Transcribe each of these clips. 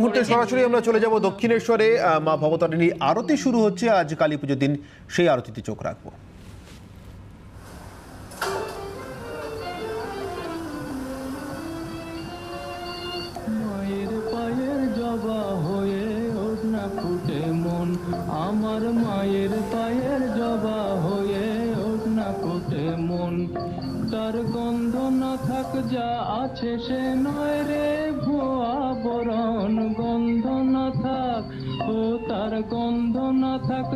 মুহূর্তে সরাসরি আমরা চলে যাব দক্ষিণেশ্বরে মা ভবতারিণী আরতি শুরু হচ্ছে, আজ কালী পুজোর দিন সেই আরতিতে চোখ রাখব। জবা হয়ে মন, আমার মায়ের পায়ের জবা হয়ে ওঠ না ফুটে মন। তার গন্ধ না থাক যা আছে সে নয় রে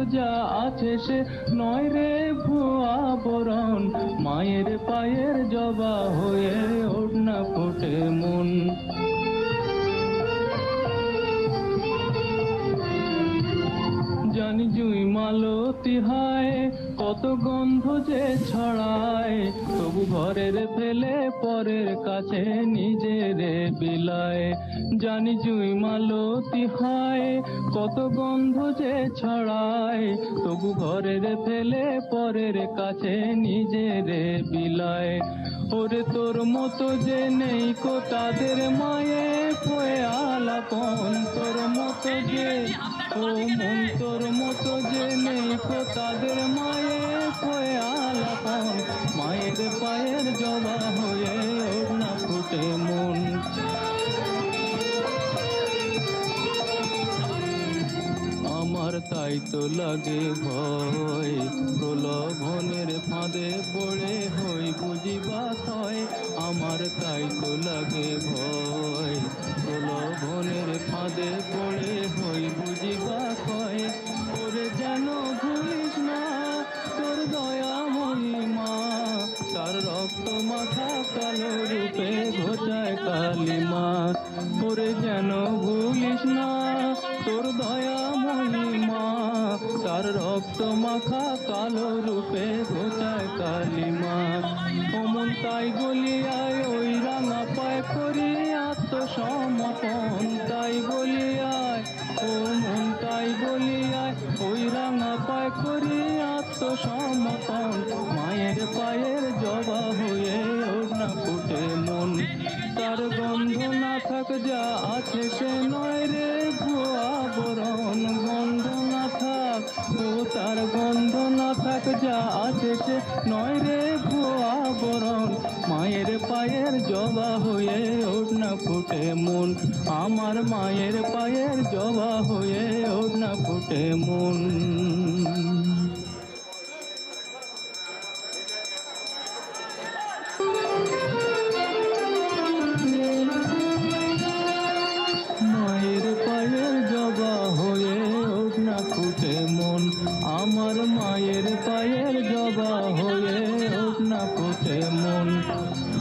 যা আছে সে নয় রে ভুয়া বরণ। মায়ের পায়ের জবা হয়ে ওড়না ফোটে মন। জানি মালতি হায়, কত গন্ধ যে ছড়ায়। তবু ঘরের ফেলে পরের কাছে নিজের বিলায়। জানি জুই মালতি হায়, কত গন্ধ যে ছড়ায়। তবু ঘরের ফেলে পরের কাছে নিজের বিলায়। ওরে তোর মতো যে নেই কো তাদের মায়ে পয়ে আলাপন তোর মতো যে ও মন তোর মতো যে নেই কো তাদের মায়ে পয়ে আলাপন মায়ের পায়ের জবা হয়ে না ফুটে মন। আমার তাই তো লাগে ভয়, প্রলোভনের ফাঁদে পড়ে হই বুঝিবা হয় আমার তাই তো লাগে ভয়। প্রলোভনের ফাঁদে পড়ে, হই বুঝিবা হয় ওরে যেন ভুলিস না তোর দয়া মহিমা। তার রক্ত মাথা কালো রূপে ঘোচায় কালিমা। ওরে যেন ভুলিস না তোর দয়া মহিমা। তার রক্ত মাখা কালো রূপে ঘোচায় কালিমা। অমন তাই গলিয়ায়, ওই রাঙা পায় করি আত্মসমর্পণ তাই বলিয়ায় ও মন তাই বলিয়ায় ওই রাঙা পায় করি আত্মসমর্পণ। মায়ের পায়ের জবা হয়ে না ফুটে মন। তার গন্ধ না থাক যা আছে সে নয় রে ভুয়া বরণ। গন্ধ না থাক, ও তার গন্ধ না থাক যা আছে সে নয় রে ভুয়া বরণ মায়ের পায়ের জবা হয়ে ওঠ না ফুটে মন। আমার মায়ের পায়ের জবা হয়ে ওঠ না ফুটে মন। ফুটে মন। আমার মায়ের পায়ের মন,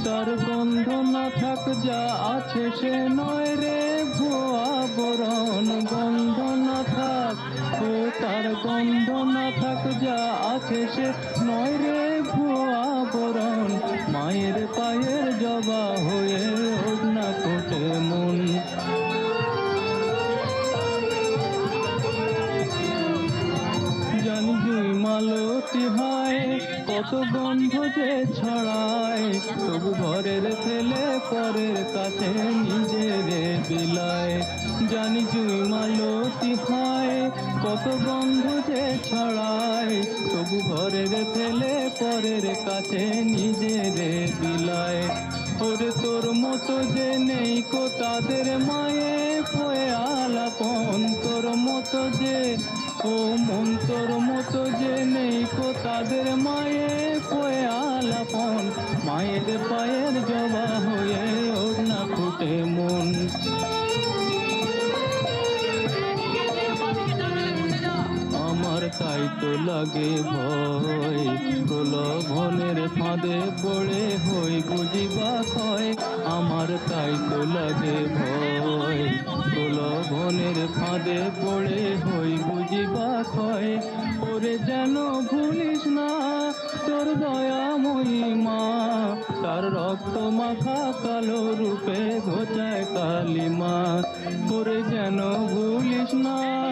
তার গন্ধ না থাক, যা আছে সে নয় রে ভুয়া বরণ। গন্ধ না থাক, ও তার গন্ধ না থাক, যা আছে সে নয় রে ভুয়া বরণ। মায়ের পায়ের জবা হয়ে মালতি হয় কত গন্ধ যে ছড়ায়। তবু ঘরের ফেলে পরের কাছে নিজের বিলায়। জানি জুই মালতি হয়, কত গন্ধ যে ছড়ায়। তবু ঘরের ফেলে পরের কাছে বিলায় ওরে তোর মতো যে নেই কো তাদের মায়ে পয়ে আলাপন। তোর মতো যে, ও মন, তোর মতো যে নেই কো তাদের মায়ে পয়ে আলাপন। মায়ের পায়ের জবা হয়ে ওর না ফুটে মন। তো লাগে ভয়। প্রলোভনের ফাঁদে পড়ে হই বুঝিবা হয় আমার তাই তো লাগে ভয়। প্রলোভনের ফাঁদে পড়ে হই বুঝিবা হয় ওরে যেন ভুলিস না তোর দয়া মহিমা তার রক্ত মাখা কালো রূপে ঘোচায় কালিমা ওরে যেন ভুলিস না